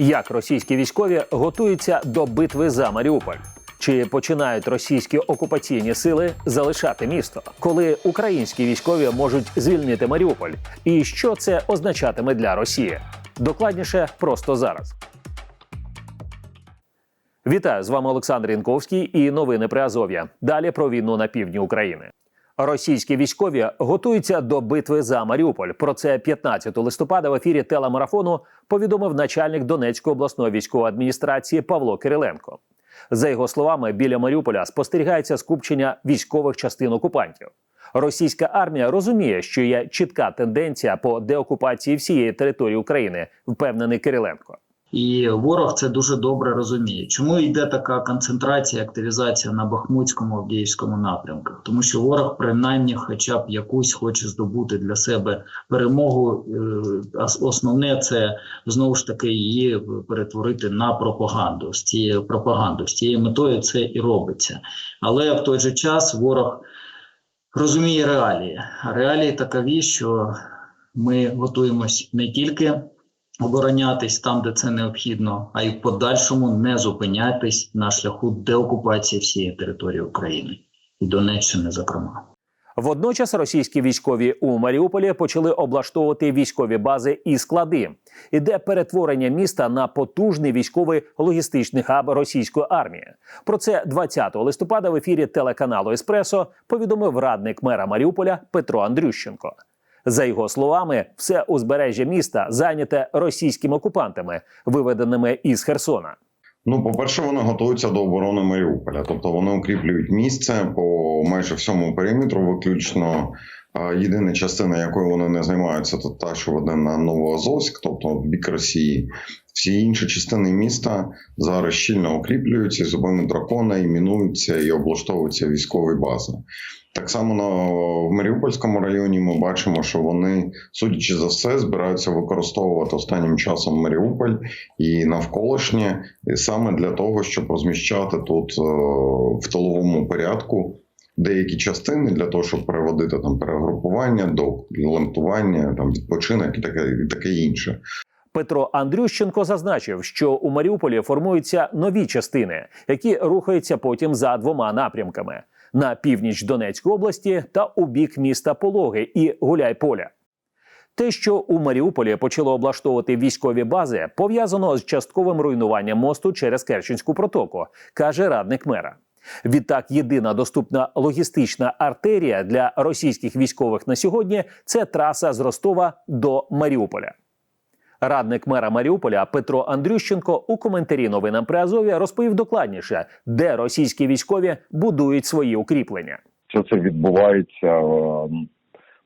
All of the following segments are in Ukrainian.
Як російські військові готуються до битви за Маріуполь? Чи починають російські окупаційні сили залишати місто, коли українські військові можуть звільнити Маріуполь? І що це означатиме для Росії? Докладніше просто зараз. Вітаю з вами Олександр Янковський і новини при Азов'я. Далі про війну на півдні України. Російські військові готуються до битви за Маріуполь. Про це 15 листопада в ефірі телемарафону повідомив начальник Донецької обласної військової адміністрації Павло Кириленко. За його словами, біля Маріуполя спостерігається скупчення військових частин окупантів. Російська армія розуміє, що є чітка тенденція по деокупації всієї території України, впевнений Кириленко. І ворог це дуже добре розуміє. Чому йде така концентрація, активізація на Бахмутському Авдіївському напрямках? Тому що ворог, принаймні, хоча б якусь хоче здобути для себе перемогу. Е, Основне це знову ж таки її перетворити на пропаганду. З цією пропагандою, з цією метою це і робиться. Але в той же час ворог розуміє реалії. А реалії такові, що ми готуємось не тільки оборонятись там, де це необхідно, а й в подальшому не зупинятись на шляху деокупації всієї території України і Донеччини, зокрема. Водночас російські військові у Маріуполі почали облаштовувати військові бази і склади. Іде перетворення міста на потужний військовий логістичний хаб російської армії. Про це 20 листопада в ефірі телеканалу Еспресо повідомив радник мера Маріуполя Петро Андрющенко. За його словами, все узбережжя міста зайняте російськими окупантами, виведеними із Херсона. Ну, по-перше, вони готуються до оборони Маріуполя, тобто вони укріплюють місце по майже всьому периметру, виключно єдина частина, якою вони не займаються, це та, що веде на Новоазовськ, тобто в бік Росії. Всі інші частини міста зараз щільно укріплюються, зубами дракона, і мінуються, і облаштовуються військові бази. Так само на в Маріупольському районі ми бачимо, що вони, судячи за все, збираються використовувати останнім часом Маріуполь і навколишнє саме для того, щоб розміщати тут е, в тиловому порядку деякі частини для того, щоб переводити там перегрупування, до лемтування, там відпочинок і таке, і таке інше. Петро Андрющенко зазначив, що у Маріуполі формуються нові частини, які рухаються потім за двома напрямками: на північ Донецької області та у бік міста Пологи і Гуляйполя. Те, що у Маріуполі почало облаштовувати військові бази, пов'язано з частковим руйнуванням мосту через Керченську протоку, каже радник мера. Відтак, єдина доступна логістична артерія для російських військових на сьогодні це траса з Ростова до Маріуполя. Радник мера Маріуполя Петро Андрющенко у коментарі новинам при Азові розповів докладніше, де російські військові будують свої укріплення. Все це відбувається е,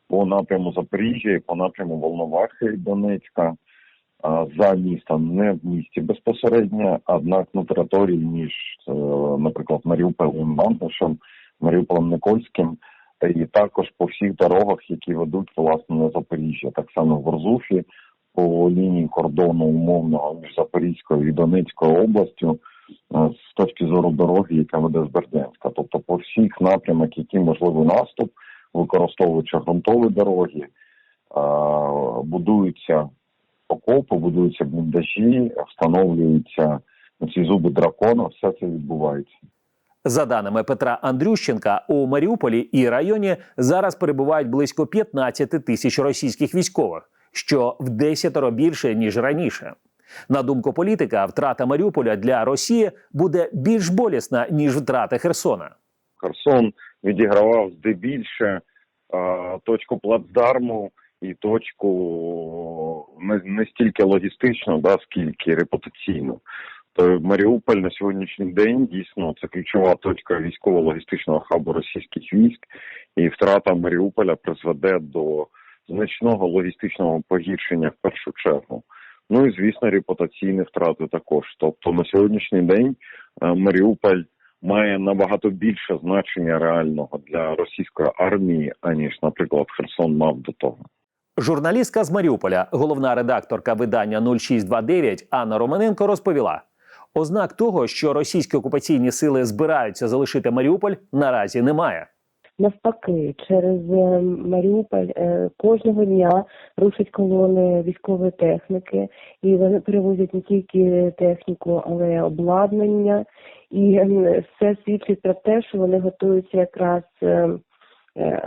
по напряму Запоріжжя по напряму Волновахи Донецька за містом, не в місті безпосередньо, однак на території між, е, наприклад, Маріуполем Банташем, Маріуполем Никольським, і також по всіх дорогах, які ведуть власне на Запоріжжя, так само в Орзуфі, по лінії кордону умовного між Запорізькою і Донецькою областю е, з точки зору дороги, яка веде з Бердянська, тобто по всіх напрямах, які можливий наступ, використовуючи ґрунтові дороги, е, будуються окопи, будуються бліндажі, встановлюються ці зуби дракона. Все це відбувається. За даними Петра Андрющенка, у Маріуполі і районі зараз перебувають близько 15 тисяч російських військових, що в десятеро більше ніж раніше. На думку політика, втрата Маріуполя для Росії буде більш болісна ніж втрата Херсона. Херсон відігравав здебільше точку плацдарму і точку не, не стільки логістичну, да, скільки репутаційну. То Маріуполь на сьогоднішній день дійсно це ключова точка військово-логістичного хабу російських військ, і втрата Маріуполя призведе до значного логістичного погіршення в першу чергу. Ну і звісно, репутаційні втрати також. Тобто на сьогоднішній день е, Маріуполь має набагато більше значення реального для російської армії, аніж, наприклад, Херсон мав до того. Журналістка з Маріуполя, головна редакторка видання 0629 Анна Романенко розповіла: ознак того, що російські окупаційні сили збираються залишити Маріуполь, наразі немає. Навпаки, через е, Маріуполь е, кожного дня рушать колони військової техніки, і вони перевозять не тільки техніку, але й обладнання. І все свідчить про те, що вони готуються якраз е, е, о-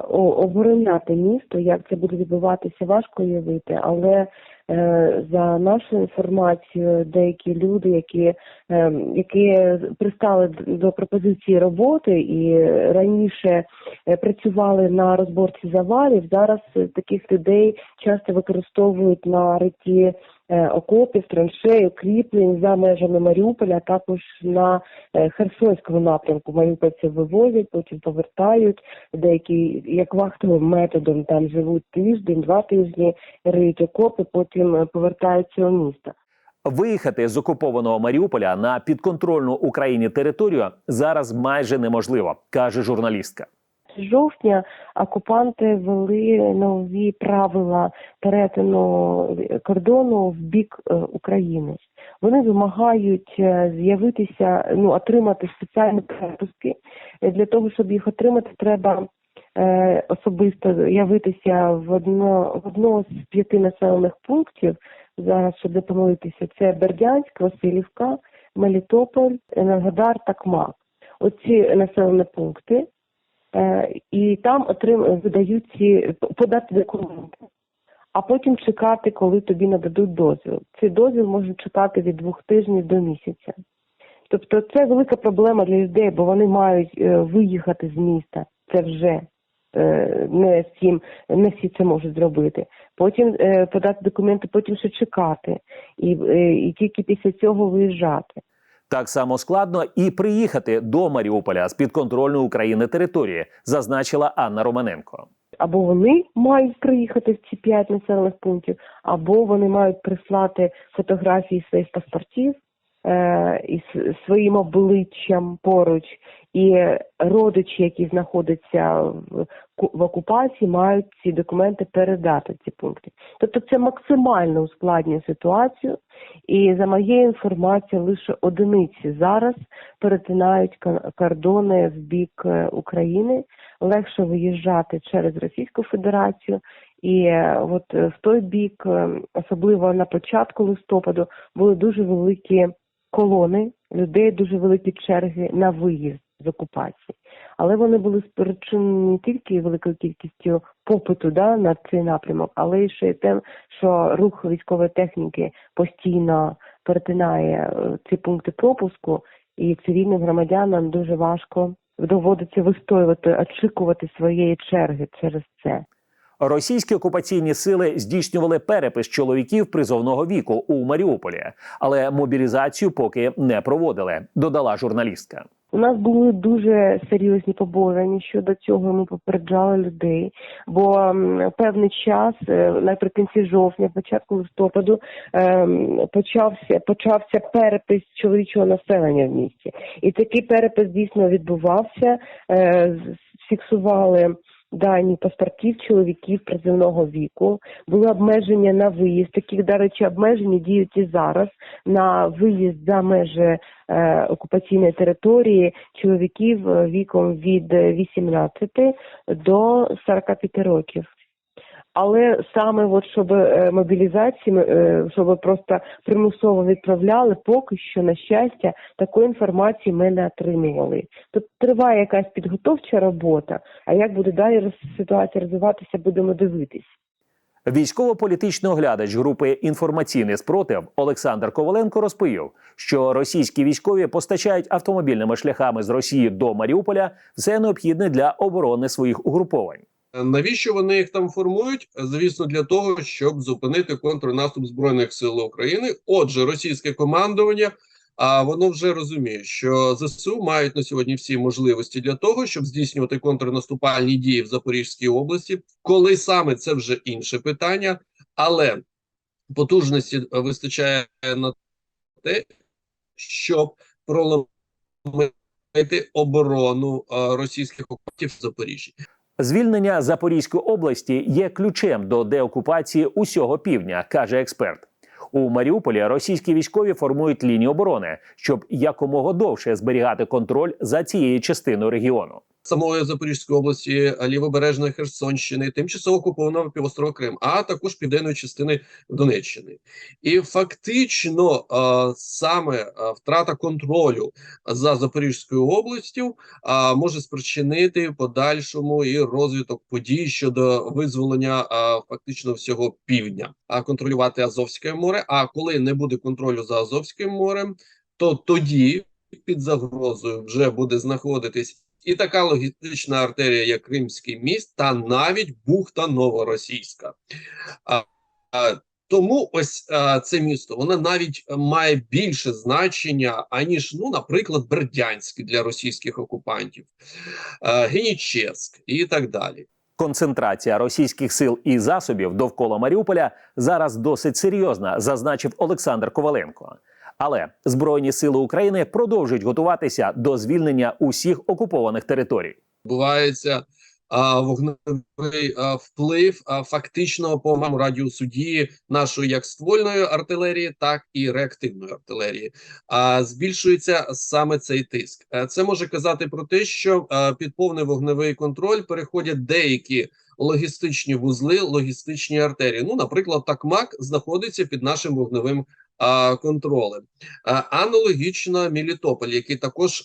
обороняти місто. Як це буде відбуватися, важко уявити, але е, за нашою інформацією, деякі люди, які, е, які пристали до пропозиції роботи і раніше е, працювали на розборці завалів, зараз е, таких людей часто використовують на ритті е, окопів, траншеї, укріплень за межами Маріуполя, а також на Херсонському напрямку. Маріупольці вивозять, потім повертають. Деякі як вахтовим методом там живуть тиждень, два тижні, риють окопи, потім повертаються у місто. Виїхати з окупованого Маріуполя на підконтрольну Україні територію зараз майже неможливо, каже журналістка. З жовтня окупанти ввели нові правила перетину кордону в бік е, України. Вони вимагають е, з'явитися, ну отримати спеціальні перепустки. Е, Для того, щоб їх отримати, треба особисто явитися в одно в одного з п'яти населених пунктів. Зараз, щоб помилитися, це Бердянськ, Васильівка, Мелітополь, Енергодар та КМАК. Оці населені пункти. Е, і там отрим... видають ці подати документи, а потім чекати, коли тобі нададуть дозвіл. Цей дозвіл може чекати від двох тижнів до місяця. Тобто це велика проблема для людей, бо вони мають е, виїхати з міста. Це вже е, не всім, не всі це можуть зробити. Потім е, подати документи, потім ще чекати, і, е, і тільки після цього виїжджати. Так само складно і приїхати до Маріуполя з підконтрольної України території, зазначила Анна Романенко. або вони мають приїхати в ці п'ять населених пунктів, або вони мають прислати фотографії своїх паспортів із своїм обличчям поруч, і родичі, які знаходяться в, ку- в окупації, мають ці документи передати ці пункти. Тобто це максимально ускладнює ситуацію. І за моєю інформацією, лише одиниці зараз перетинають кордони в бік е, України. Легше виїжджати через Російську Федерацію. І е, от е, в той бік, е, особливо на початку листопаду, були дуже великі колони людей, дуже великі черги на виїзд з окупації. Але вони були спричинені не тільки великою кількістю попиту да, на цей напрямок, але й ще й тим, що рух військової техніки постійно перетинає е, ці пункти пропуску, і цивільним громадянам дуже важко доводиться вистоювати, очікувати своєї черги через це. Російські окупаційні сили здійснювали перепис чоловіків призовного віку у Маріуполі, але мобілізацію поки не проводили, додала журналістка. У нас були дуже серйозні побоювання щодо цього. Ми попереджали людей, бо певний час, е, наприкінці жовтня, початку листопаду, ем, почався почався перепис чоловічого населення в місті, і такий перепис дійсно відбувався. Е, Фіксували дані паспортів чоловіків призивного віку, були обмеження на виїзд. Такі, до речі, обмеження діють і зараз на виїзд за межі е, окупаційної території чоловіків е, віком від е, 18 до 45 років. Але саме от щоб е, мобілізації, е, щоб просто примусово відправляли, поки що, на щастя, такої інформації ми не отримували. Тут триває якась підготовча робота, а як буде далі ситуація розвиватися, будемо дивитись. Військово-політичний оглядач групи інформаційний спротив Олександр Коваленко розповів, що російські військові постачають автомобільними шляхами з Росії до Маріуполя все необхідне для оборони своїх угруповань. Навіщо вони їх там формують? Звісно, для того, щоб зупинити контрнаступ збройних сил України. Отже, російське командування. А воно вже розуміє, що ЗСУ мають на сьогодні всі можливості для того, щоб здійснювати контрнаступальні дії в Запорізькій області. Коли саме це вже інше питання, але потужності вистачає на те, щоб проломити оборону е, російських окупантів в Запоріжжі. Звільнення Запорізької області є ключем до деокупації усього півдня, каже експерт. У Маріуполі російські військові формують лінію оборони, щоб якомога довше зберігати контроль за цією частиною регіону. Самої Запорізької області, лівобережної Херсонщини, тимчасово окупованого півострова Крим, а також південної частини Донеччини. І фактично е, саме е, втрата контролю за Запорізькою областю е, може спричинити подальшому і розвиток подій щодо визволення е, фактично всього півдня, а контролювати Азовське море. А коли не буде контролю за Азовським морем, то тоді під загрозою вже буде знаходитись і така логістична артерія, як Кримський міст, та навіть бухта Новоросійська. А, а, тому ось а, це місто воно навіть має більше значення, аніж, ну, наприклад, Бердянськ для російських окупантів, а, Генічеськ і так далі. Концентрація російських сил і засобів довкола Маріуполя зараз досить серйозна, зазначив Олександр Коваленко. Але Збройні сили України продовжують готуватися до звільнення усіх окупованих територій. Відбувається а, вогневий вплив фактично по радіусу дії нашої як ствольної артилерії, так і реактивної артилерії. А збільшується саме цей тиск. Е, Це може казати про те, що а, під повний вогневий контроль переходять деякі логістичні вузли, логістичні артерії. Ну, наприклад, Такмак знаходиться під нашим вогневим а, контролем. Аналогічно Мелітополь, який також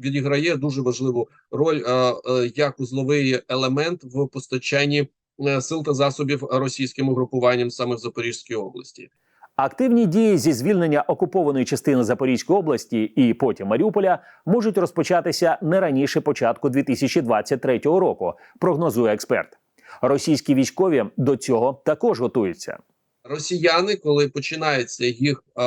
відіграє дуже важливу роль а, як узловий елемент в постачанні е, сил та засобів російським угрупуванням саме в Запорізькій області. Активні дії зі звільнення окупованої частини Запорізької області і потім Маріуполя можуть розпочатися не раніше початку 2023 року, прогнозує експерт. Російські військові до цього також готуються. Росіяни, коли починається їх е,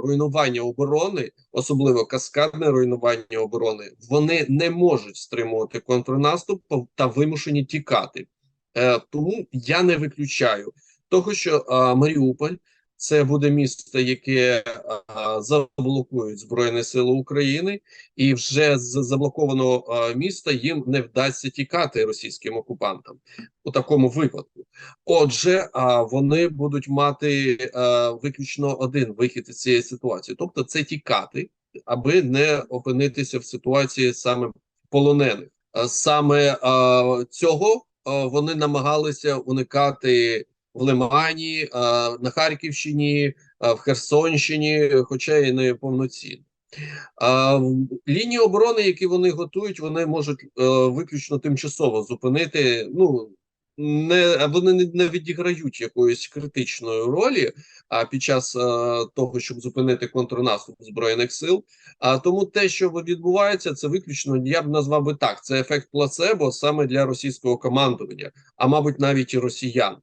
руйнування оборони, особливо каскадне руйнування оборони, вони не можуть стримувати контрнаступ та вимушені тікати. Е, тому я не виключаю того, що е, Маріуполь це буде місто, яке е, заблокують Збройні Сили України, і вже з заблокованого е, міста їм не вдасться тікати російським окупантам у такому випадку. Отже, а вони будуть мати а, виключно один вихід із цієї ситуації, тобто це тікати, аби не опинитися в ситуації саме полонених. А Саме а, цього а, вони намагалися уникати в Лимані, на Харківщині, в Херсонщині, хоча і не повноцінно. Лінії оборони, які вони готують, вони можуть е, виключно тимчасово зупинити. Ну не вони не, відіграють якоїсь критичної ролі а під час е, того, щоб зупинити контрнаступ збройних сил. А тому те, що відбувається, це виключно я б назвав би так: це ефект плацебо саме для російського командування, а мабуть, навіть і росіян.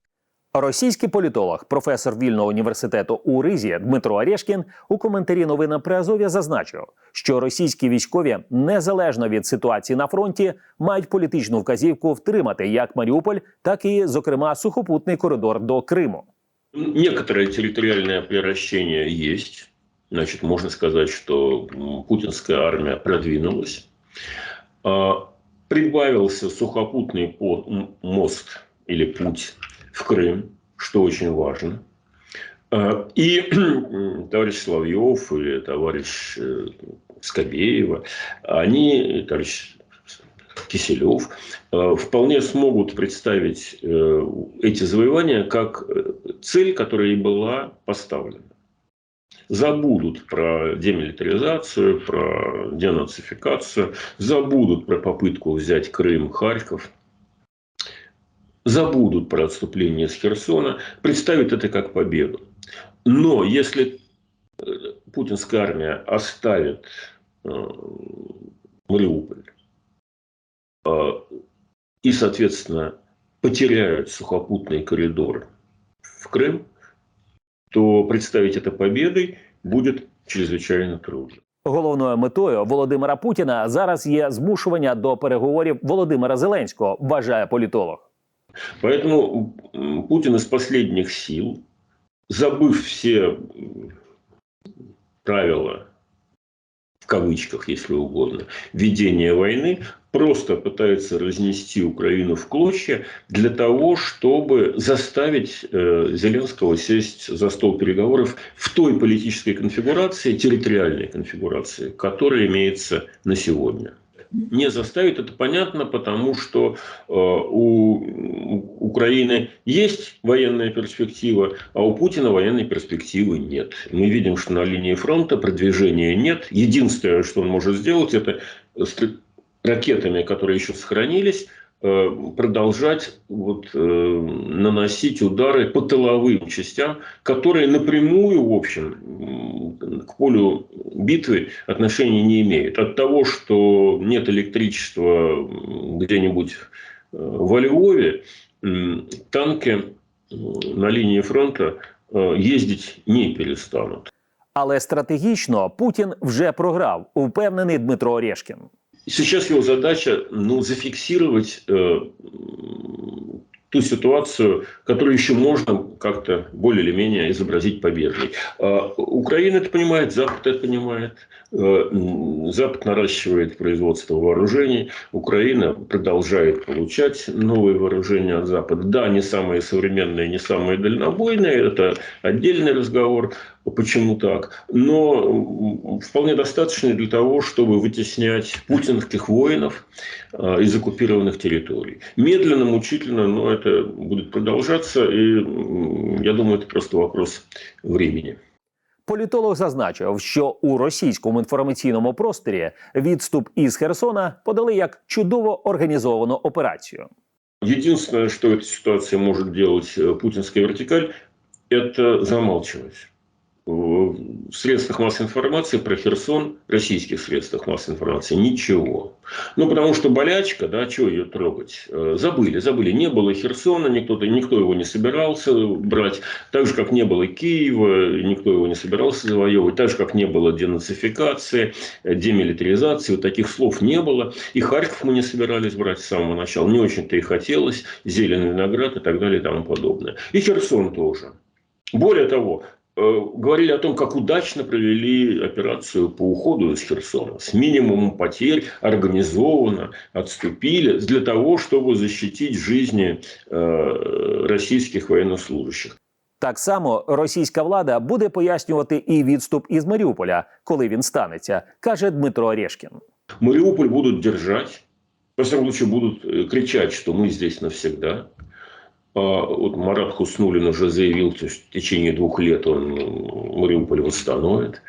Російський політолог, професор вільного університету у Ризі Дмитро Орешкін у коментарі новинам при Азові зазначив, що російські військові незалежно від ситуації на фронті мають політичну вказівку втримати як Маріуполь, так і, зокрема, сухопутний коридор до Криму. Некоторое территориальное превращение есть. Значит, можно сказать, что м, путинская армия продвинулась. Прибавился сухопутный мост или путь в Крым, что очень важно. А, И товарищ Соловьев или товарищ Скобеева, они, товарищ Киселев, э, вполне смогут представить э, эти завоевания как э, цель, которая и была поставлена. Забудут про демилитаризацию, про денацификацию, забудут про попытку взять Крым, Харьков, забудут про отступление с Херсона, представят это как победу. Но если э, путинская армия оставит э, Мариуполь, э, и, соответственно, потеряют сухопутный коридор в Крым, то представить это победой будет чрезвычайно трудно. Головною метою Володимира Путіна зараз є змушування до переговорів Володимира Зеленського, вважає політолог. Поэтому Путин из последних сил, забыв все правила, в кавычках, если угодно, ведения войны, просто пытается разнести Украину в клочья для того, чтобы заставить э, Зеленского сесть за стол переговоров в той политической конфигурации, территориальной конфигурации, которая имеется на сегодня. Не заставит. Это понятно, потому что э, у Украины есть военная перспектива, а у Путина военной перспективы нет. Мы видим, что на линии фронта продвижения нет. Единственное, что он может сделать, это ракетами, которые еще сохранились, продолжать вот, э, наносить удары по тыловым частям, которые напрямую, в общем, м, к полю битвы отношения не имеют. От того, что нет электричества м, где-нибудь э, во Львове, м, танки м, на линии фронта э, ездить не перестанут. Але стратегічно Путін вже програв, упевнений Дмитро Орешкін. Сейчас его задача ну, зафиксировать э, ту ситуацию, которую еще можно как-то более или менее изобразить победой. А Украина это понимает, Запад это понимает. Э, Запад наращивает производство вооружений, Украина продолжает получать новые вооружения от Запада. Да, не самые современные, не самые дальнобойные, это отдельный разговор, почему так. Но м, вполне достаточно для того, чтобы вытеснять путинских воинов э, из оккупированных территорий. Медленно, мучительно, но это будет продолжаться, и м, я думаю, это просто вопрос времени. Політолог зазначив, що у російському інформаційному просторі відступ із Херсона подали як чудово організовану операцію. Единственное, что эта ситуация может делать э, путинская вертикаль, это замалчивать. В средствах массовой информации про Херсон, российских средствах массовой информации, ничего. Ну, потому что болячка, да, чего ее трогать? Э, Забыли, забыли. Не было Херсона, никто, никто его не собирался брать. Так же, как не было Киева, никто его не собирался завоевывать. Так же, как не было денацификации, э, демилитаризации. Вот таких слов не было. И Харьков мы не собирались брать с самого начала. Не очень-то и хотелось. Зеленый виноград и так далее и тому подобное. И Херсон тоже. Более того, говорили о том, как удачно провели операцию по уходу из Херсона. С минимумом потерь, организованно отступили для того, чтобы защитить жизни э, российских военнослужащих. Так само російська влада буде пояснювати і відступ із Маріуполя, коли він станеться, каже Дмитро Орешкін. Мариуполь будут держать, во всяком случае будут э, кричать, что мы здесь навсегда. А вот Марат Хуснулин уже заявил, что в течение двух лет он Мариуполь восстановит.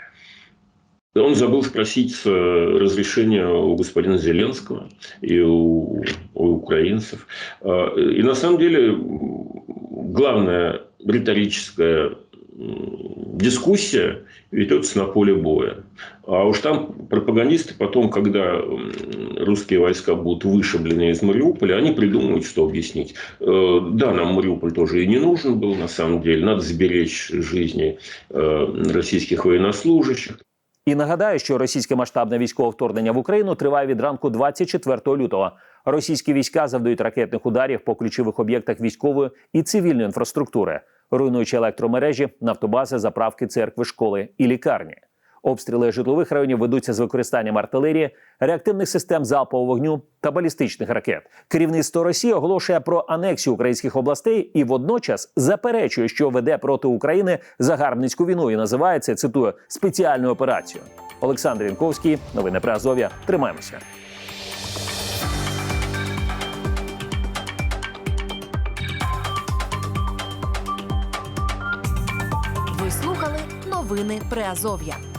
Он забыл спросить э, разрешения у господина Зеленского и у, у украинцев. А, И на самом деле главная риторическая дискуссия ведется на поле боя. А уж там пропагандисты потом, когда м, русские войска будут вышиблены из Мариуполя, они придумают, что объяснить. Э, Да, нам Мариуполь тоже и не нужен был, на самом деле. Надо сберечь жизни э, российских военнослужащих. І нагадаю, що російське масштабне військове вторгнення в Україну триває від ранку 24 лютого. Російські війська завдають ракетних ударів по ключових об'єктах військової і цивільної інфраструктури, руйнуючи електромережі, нафтобази, заправки, церкви, школи і лікарні. Обстріли житлових районів ведуться з використанням артилерії, реактивних систем залпового вогню та балістичних ракет. Керівництво Росії оголошує про анексію українських областей і водночас заперечує, що веде проти України загарбницьку війну і називає це, цитую, спеціальною операцією. Олександр Янковський, новини про Азов'я. Тримаємося. Новини Приазов'я.